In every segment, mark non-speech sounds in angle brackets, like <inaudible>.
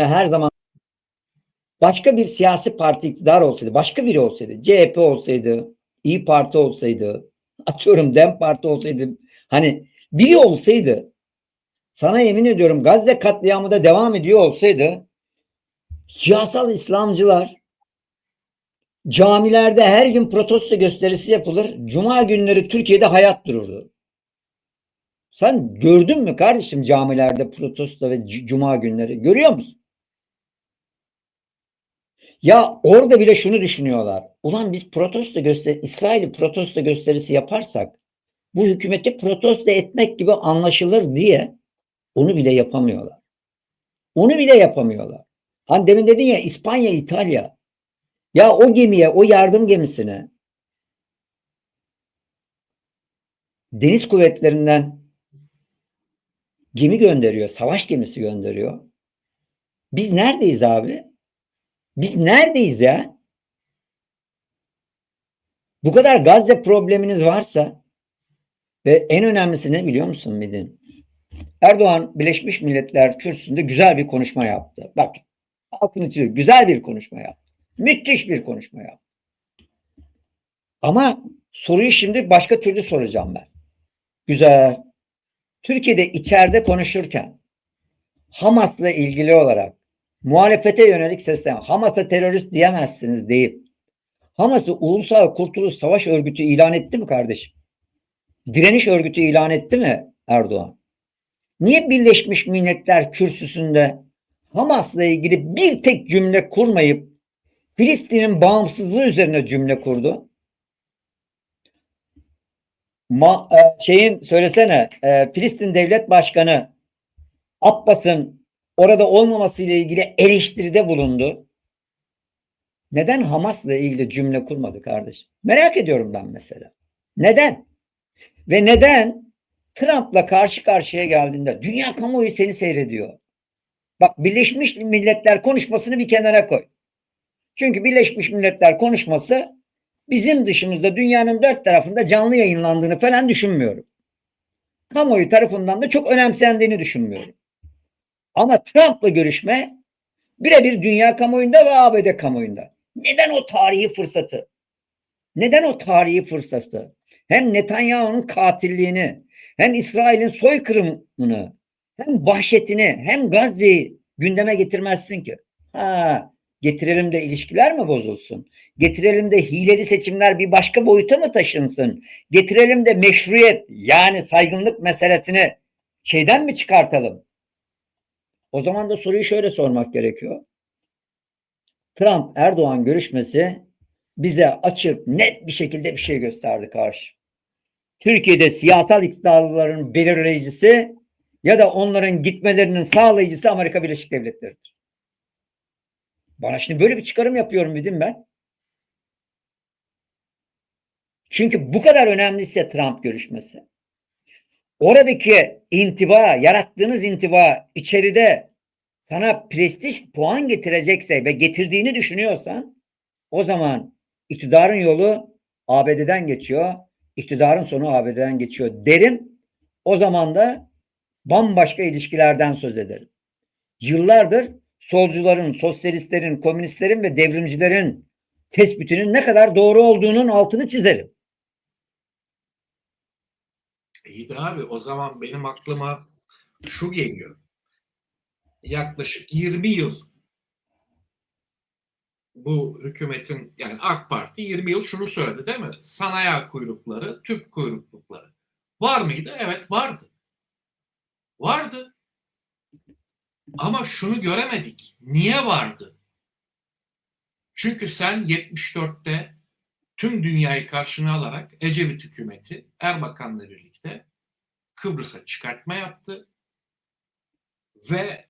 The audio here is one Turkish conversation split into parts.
her zaman başka bir siyasi parti iktidar olsaydı, başka biri olsaydı, CHP olsaydı, İyi Parti olsaydı, atıyorum Dem Parti olsaydı, hani biri olsaydı, sana yemin ediyorum Gazze katliamı da devam ediyor olsaydı, siyasal İslamcılar camilerde her gün protesto gösterisi yapılır. Cuma günleri Türkiye'de hayat dururdu. Sen gördün mü kardeşim camilerde protesto ve cuma günleri? Görüyor musun? Ya orada bile şunu düşünüyorlar. Ulan biz protesto göster İsrail'i protesto gösterisi yaparsak bu hükümeti protesto etmek gibi anlaşılır diye onu bile yapamıyorlar. Onu bile yapamıyorlar. Hani demin dedin ya İspanya, İtalya. Ya o gemiye, o yardım gemisine deniz kuvvetlerinden gemi gönderiyor, savaş gemisi gönderiyor. Biz neredeyiz abi? Biz neredeyiz ya? Bu kadar Gazze probleminiz varsa ve en önemlisi ne biliyor musun Midin? Erdoğan Birleşmiş Milletler Kürsüsü'nde güzel bir konuşma yaptı. Bak altını çiziyor. Güzel bir konuşma yaptı. Müthiş bir konuşma yaptı. Ama soruyu şimdi başka türlü soracağım ben. Güzel. Türkiye'de içeride konuşurken Hamas'la ilgili olarak muhalefete yönelik seslen Hamas'a terörist diyemezsiniz deyip Hamas'ı Ulusal Kurtuluş Savaş Örgütü ilan etti mi kardeşim? Direniş örgütü ilan etti mi Erdoğan? Niye Birleşmiş Milletler kürsüsünde Hamas'la ilgili bir tek cümle kurmayıp Filistin'in bağımsızlığı üzerine cümle kurdu? Ma, e, şeyin söylesene e, Filistin Devlet Başkanı Abbas'ın orada olmaması ile ilgili eleştiride bulundu. Neden Hamas'la ilgili cümle kurmadı kardeşim? Merak ediyorum ben mesela. Neden? Ve neden Trump'la karşı karşıya geldiğinde dünya kamuoyu seni seyrediyor. Bak Birleşmiş Milletler konuşmasını bir kenara koy. Çünkü Birleşmiş Milletler konuşması bizim dışımızda dünyanın dört tarafında canlı yayınlandığını falan düşünmüyorum. Kamuoyu tarafından da çok önemsendiğini düşünmüyorum. Ama Trump'la görüşme birebir dünya kamuoyunda ve ABD kamuoyunda. Neden o tarihi fırsatı? Neden o tarihi fırsatı? Hem Netanyahu'nun katilliğini, hem İsrail'in soykırımını, hem vahşetini, hem Gazze'yi gündeme getirmezsin ki. Ha, getirelim de ilişkiler mi bozulsun? Getirelim de hileli seçimler bir başka boyuta mı taşınsın? Getirelim de meşruiyet yani saygınlık meselesini şeyden mi çıkartalım? O zaman da soruyu şöyle sormak gerekiyor. Trump Erdoğan görüşmesi bize açık net bir şekilde bir şey gösterdi karşı. Türkiye'de siyasal iktidarların belirleyicisi ya da onların gitmelerinin sağlayıcısı Amerika Birleşik Devletleri'dir. Bana şimdi böyle bir çıkarım yapıyorum dedim ben. Çünkü bu kadar önemliyse Trump görüşmesi. Oradaki intiba, yarattığınız intiba içeride sana prestij puan getirecekse ve getirdiğini düşünüyorsan o zaman iktidarın yolu ABD'den geçiyor. iktidarın sonu ABD'den geçiyor derim. O zaman da bambaşka ilişkilerden söz ederim. Yıllardır solcuların, sosyalistlerin, komünistlerin ve devrimcilerin tespitinin ne kadar doğru olduğunun altını çizerim. İyi de abi o zaman benim aklıma şu geliyor. Yaklaşık 20 yıl bu hükümetin yani AK Parti 20 yıl şunu söyledi değil mi? Sanayi kuyrukları, tüp kuyruklukları. Var mıydı? Evet vardı. Vardı. Ama şunu göremedik. Niye vardı? Çünkü sen 74'te tüm dünyayı karşına alarak Ecevit hükümeti Erbakan'la birlikte Kıbrıs'a çıkartma yaptı ve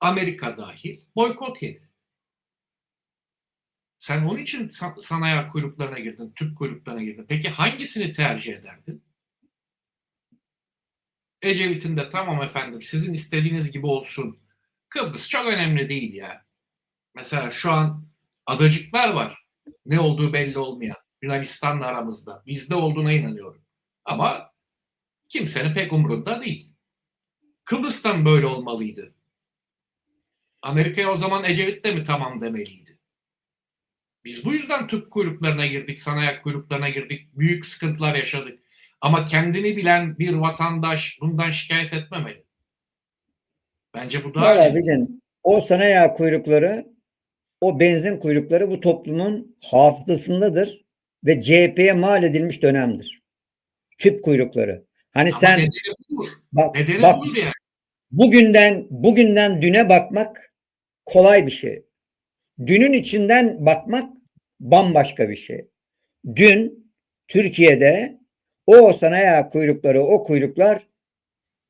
Amerika dahil boykot yedi. Sen onun için san- sanayi kuyruklarına girdin, tüp kuyruklarına girdin. Peki hangisini tercih ederdin? Ecevit'in de tamam efendim sizin istediğiniz gibi olsun. Kıbrıs çok önemli değil ya. Mesela şu an adacıklar var. Ne olduğu belli olmayan. Yunanistan'la aramızda. Bizde olduğuna inanıyorum. Ama kimsenin pek umurunda değil. Kıbrıs'tan böyle olmalıydı. Amerika'ya o zaman Ecevit de mi tamam demeliydi? Biz bu yüzden tüp kuyruklarına girdik, sanayi kuyruklarına girdik, büyük sıkıntılar yaşadık. Ama kendini bilen bir vatandaş bundan şikayet etmemeli. Bence bu daha Valla bilin o sanayi kuyrukları o benzin kuyrukları bu toplumun hafızasındadır ve CHP'ye mal edilmiş dönemdir. Tüp kuyrukları. Hani Ama sen nedeni budur. bak, Nedeni bak budur yani. bugünden bugünden düne bakmak kolay bir şey. Dünün içinden bakmak bambaşka bir şey. Dün Türkiye'de o sanayi kuyrukları, o kuyruklar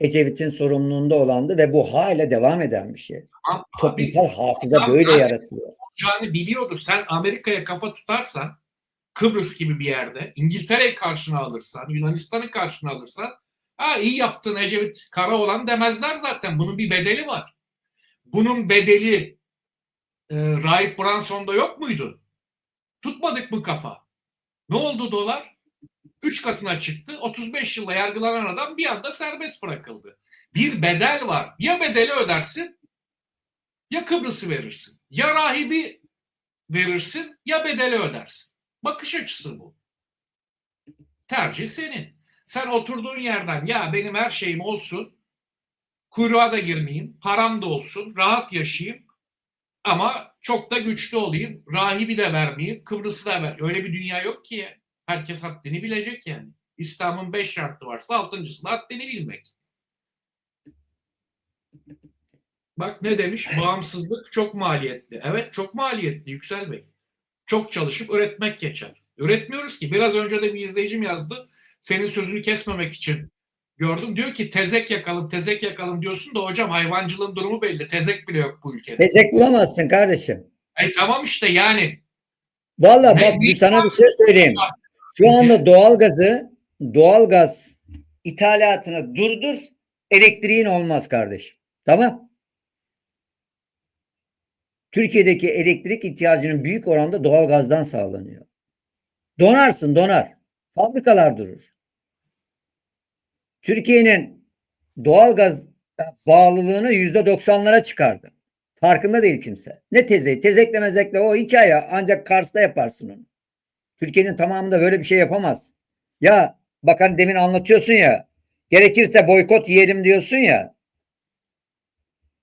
Ecevit'in sorumluluğunda olandı ve bu hala devam eden bir şey. Ama Toplumsal abi, hafıza böyle yaratılıyor. olacağını biliyordu. Sen Amerika'ya kafa tutarsan Kıbrıs gibi bir yerde İngiltere'yi karşına alırsan, Yunanistan'ı karşına alırsan ha iyi yaptın Ecevit kara olan demezler zaten. Bunun bir bedeli var. Bunun bedeli e, Rahip Branson'da yok muydu? Tutmadık mı kafa? Ne oldu dolar? 3 katına çıktı. 35 yılda yargılanan adam bir anda serbest bırakıldı. Bir bedel var. Ya bedeli ödersin ya Kıbrıs'ı verirsin. Ya rahibi verirsin ya bedeli ödersin. Bakış açısı bu. Tercih senin. Sen oturduğun yerden ya benim her şeyim olsun, kuyruğa da girmeyeyim, param da olsun, rahat yaşayayım ama çok da güçlü olayım, rahibi de vermeyeyim, Kıbrıs'ı da ver. Öyle bir dünya yok ki ya. Herkes haddini bilecek yani. İslam'ın beş şartı varsa altıncısı da haddini bilmek. Bak ne demiş? <laughs> Bağımsızlık çok maliyetli. Evet çok maliyetli Yüksel Bey. Çok çalışıp üretmek geçer. Üretmiyoruz ki. Biraz önce de bir izleyicim yazdı. Senin sözünü kesmemek için gördüm. Diyor ki tezek yakalım, tezek yakalım diyorsun da hocam hayvancılığın durumu belli. Tezek bile yok bu ülkede. Tezek bulamazsın kardeşim. Ay tamam işte yani. Valla bak ne bir sana bir şey söyleyeyim. Şu anda doğalgazı doğalgaz ithalatını durdur elektriğin olmaz kardeşim. Tamam? Türkiye'deki elektrik ihtiyacının büyük oranda doğalgazdan sağlanıyor. Donarsın donar. Fabrikalar durur. Türkiye'nin doğalgaz bağlılığını yüzde doksanlara çıkardı. Farkında değil kimse. Ne teze, tezekle mezekle o hikaye ancak Kars'ta yaparsın onu. Türkiye'nin tamamında böyle bir şey yapamaz. Ya bak hani demin anlatıyorsun ya gerekirse boykot yiyelim diyorsun ya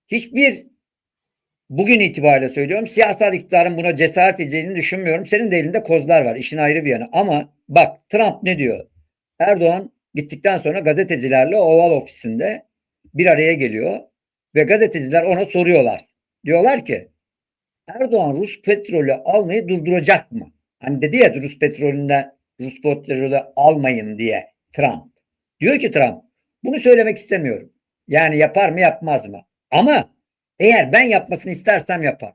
hiçbir bugün itibariyle söylüyorum siyasal iktidarın buna cesaret edeceğini düşünmüyorum. Senin de elinde kozlar var işin ayrı bir yanı ama bak Trump ne diyor? Erdoğan gittikten sonra gazetecilerle Oval ofisinde bir araya geliyor ve gazeteciler ona soruyorlar. Diyorlar ki Erdoğan Rus petrolü almayı durduracak mı? Hani dedi ya Rus petrolünden Rus petrolü almayın diye Trump. Diyor ki Trump bunu söylemek istemiyorum. Yani yapar mı yapmaz mı? Ama eğer ben yapmasını istersem yapar.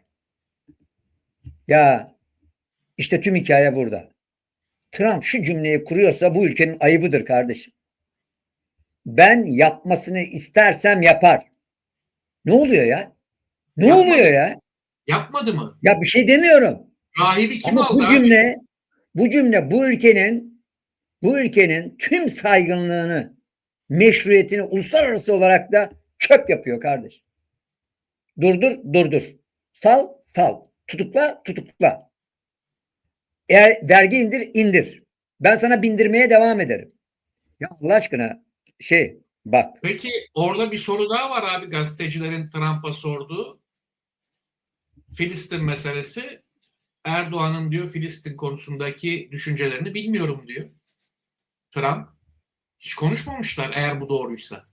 Ya işte tüm hikaye burada. Trump şu cümleyi kuruyorsa bu ülkenin ayıbıdır kardeşim. Ben yapmasını istersem yapar. Ne oluyor ya? Ne Yapmadı. oluyor ya? Yapmadı mı? Ya bir şey demiyorum. Rahibi kim Ama aldı bu abi? cümle bu cümle bu ülkenin bu ülkenin tüm saygınlığını, meşruiyetini uluslararası olarak da çöp yapıyor kardeş. Durdur, durdur. Sal, sal. Tutukla, tutukla. Eğer vergi indir, indir. Ben sana bindirmeye devam ederim. Ya Allah aşkına şey bak Peki orada bir soru daha var abi gazetecilerin Trump'a sorduğu. Filistin meselesi. Erdoğan'ın diyor Filistin konusundaki düşüncelerini bilmiyorum diyor. Trump. Hiç konuşmamışlar eğer bu doğruysa.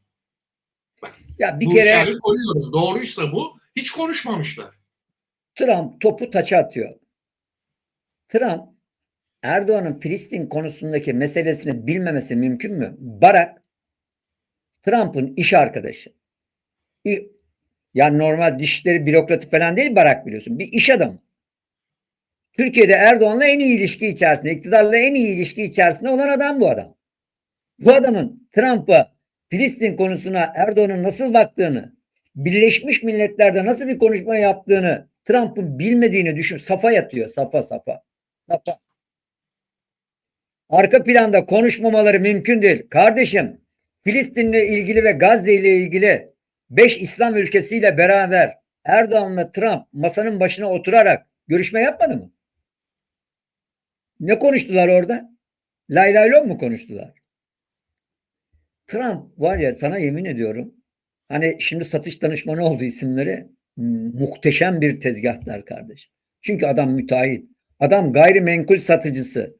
Ya bir bu kere koyuyorum. Doğruysa bu hiç konuşmamışlar. Trump topu taça atıyor. Trump Erdoğan'ın Filistin konusundaki meselesini bilmemesi mümkün mü? Barak Trump'ın iş arkadaşı. Yani normal dişleri bürokratı falan değil Barak biliyorsun. Bir iş adamı. Türkiye'de Erdoğan'la en iyi ilişki içerisinde, iktidarla en iyi ilişki içerisinde olan adam bu adam. Bu adamın Trump'a Filistin konusuna Erdoğan'ın nasıl baktığını, Birleşmiş Milletler'de nasıl bir konuşma yaptığını Trump'ın bilmediğini düşün. Safa yatıyor. Safa safa. Safa. Arka planda konuşmamaları mümkün değil. Kardeşim Filistin'le ilgili ve Gazze ile ilgili 5 İslam ülkesiyle beraber Erdoğan ve Trump masanın başına oturarak görüşme yapmadı mı? Ne konuştular orada? Lay lay mu konuştular? Trump var ya sana yemin ediyorum hani şimdi satış danışmanı oldu isimleri muhteşem bir tezgahlar kardeş. Çünkü adam müteahhit. Adam gayrimenkul satıcısı.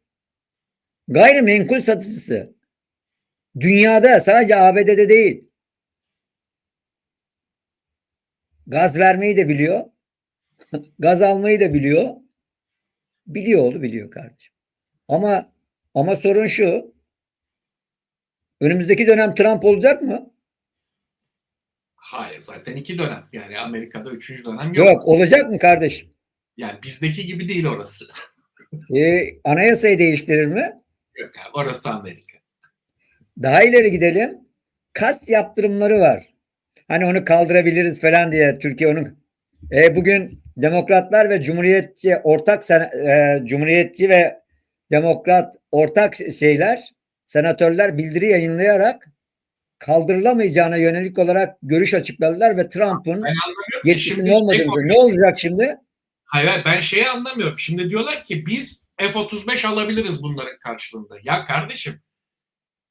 Gayrimenkul satıcısı. Dünyada sadece ABD'de değil. Gaz vermeyi de biliyor. <laughs> Gaz almayı da biliyor. Biliyor oldu biliyor kardeşim. Ama ama sorun şu. Önümüzdeki dönem Trump olacak mı? Hayır zaten iki dönem. Yani Amerika'da üçüncü dönem yok. Yok. Olacak mı kardeşim? Yani bizdeki gibi değil orası. Ee, <laughs> anayasayı değiştirir mi? Yok abi, orası Amerika. Daha ileri gidelim. Kast yaptırımları var. Hani onu kaldırabiliriz falan diye Türkiye onun e, bugün demokratlar ve cumhuriyetçi ortak e, cumhuriyetçi ve demokrat ortak şeyler senatörler bildiri yayınlayarak kaldırılamayacağına yönelik olarak görüş açıkladılar ve Trump'ın yetkisinin şey olmadığını konuşuyor. ne olacak şimdi? Hayır hayır, ben şeyi anlamıyorum. Şimdi diyorlar ki biz F-35 alabiliriz bunların karşılığında. Ya kardeşim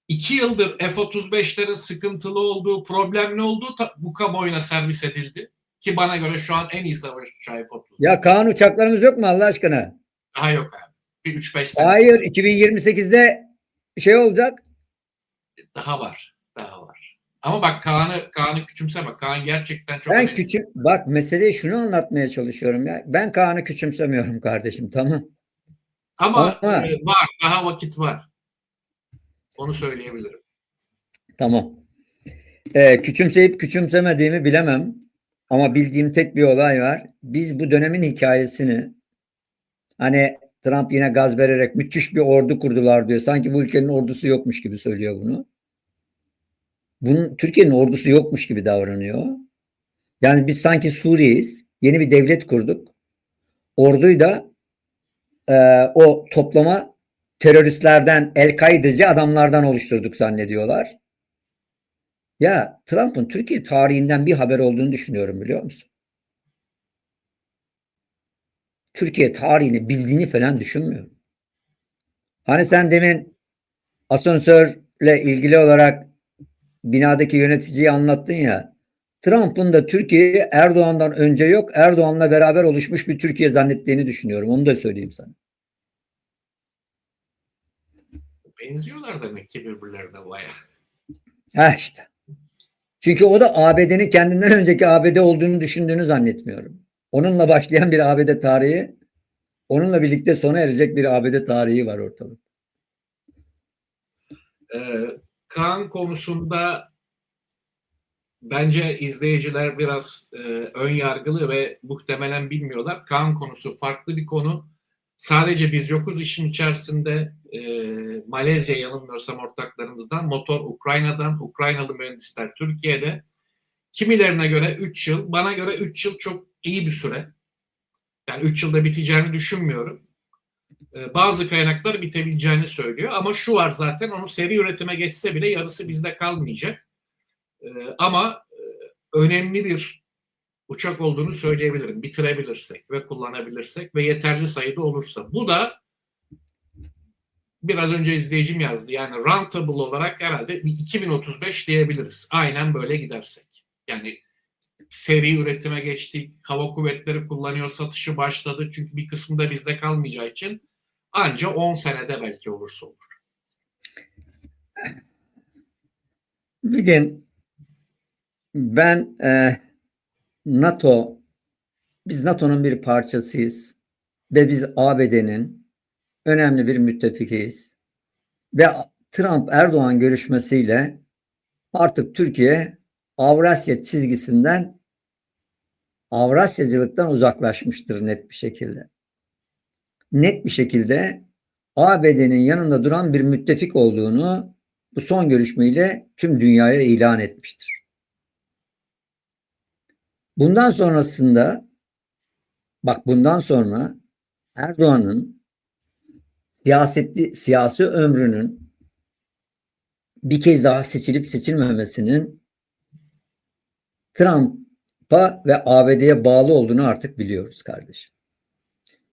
iki yıldır F-35'lerin sıkıntılı olduğu, problemli olduğu bu kamuoyuna servis edildi. Ki bana göre şu an en iyi savaş uçağı F-35. Ya Kaan uçaklarımız yok mu Allah aşkına? Daha yok abi. Bir 3-5 sene Hayır 2028'de şey olacak. daha var. Daha var. Ama bak Kaan'ı Kaan'ı küçümseme. Kaan gerçekten çok Ben önemli. küçük bak meseleyi şunu anlatmaya çalışıyorum ya. Ben Kaan'ı küçümsemiyorum kardeşim tamam. Ama, Ama- e, var. Daha vakit var. Onu söyleyebilirim. Tamam. Ee, küçümseyip küçümsemediğimi bilemem. Ama bildiğim tek bir olay var. Biz bu dönemin hikayesini hani Trump yine gaz vererek müthiş bir ordu kurdular diyor. Sanki bu ülkenin ordusu yokmuş gibi söylüyor bunu. Bunun Türkiye'nin ordusu yokmuş gibi davranıyor. Yani biz sanki Suriye'yiz. Yeni bir devlet kurduk. Orduyu da e, o toplama teröristlerden, El-Kaide'ci adamlardan oluşturduk zannediyorlar. Ya Trump'ın Türkiye tarihinden bir haber olduğunu düşünüyorum biliyor musun? Türkiye tarihini bildiğini falan düşünmüyorum. Hani sen demin asansörle ilgili olarak binadaki yöneticiyi anlattın ya. Trump'ın da Türkiye'yi Erdoğan'dan önce yok, Erdoğan'la beraber oluşmuş bir Türkiye zannettiğini düşünüyorum. Onu da söyleyeyim sana. Benziyorlar demek ki birbirlerine baya. Ha işte. Çünkü o da ABD'nin kendinden önceki ABD olduğunu düşündüğünü zannetmiyorum. Onunla başlayan bir ABD tarihi, onunla birlikte sona erecek bir ABD tarihi var ortalıkta. Ee, Kaan konusunda bence izleyiciler biraz e, ön yargılı ve muhtemelen bilmiyorlar. Kaan konusu farklı bir konu. Sadece biz yokuz işin içerisinde e, Malezya yanılmıyorsam ortaklarımızdan, motor Ukrayna'dan, Ukraynalı mühendisler Türkiye'de. Kimilerine göre 3 yıl, bana göre 3 yıl çok iyi bir süre. Yani 3 yılda biteceğini düşünmüyorum. E, bazı kaynaklar bitebileceğini söylüyor ama şu var zaten onu seri üretime geçse bile yarısı bizde kalmayacak. E, ama e, önemli bir uçak olduğunu söyleyebilirim. Bitirebilirsek ve kullanabilirsek ve yeterli sayıda olursa. Bu da biraz önce izleyicim yazdı. Yani rentable olarak herhalde bir 2035 diyebiliriz. Aynen böyle gidersek. Yani seri üretime geçtik. Hava kuvvetleri kullanıyor. Satışı başladı. Çünkü bir kısmı da bizde kalmayacağı için anca 10 senede belki olursa olur. Bir gün ben e, NATO, biz NATO'nun bir parçasıyız ve biz ABD'nin önemli bir müttefikiyiz. Ve Trump Erdoğan görüşmesiyle artık Türkiye Avrasya çizgisinden Avrasyacılıktan uzaklaşmıştır net bir şekilde. Net bir şekilde ABD'nin yanında duran bir müttefik olduğunu bu son görüşmeyle tüm dünyaya ilan etmiştir. Bundan sonrasında bak bundan sonra Erdoğan'ın siyasetli siyasi ömrünün bir kez daha seçilip seçilmemesinin Trump ve ABD'ye bağlı olduğunu artık biliyoruz kardeşim.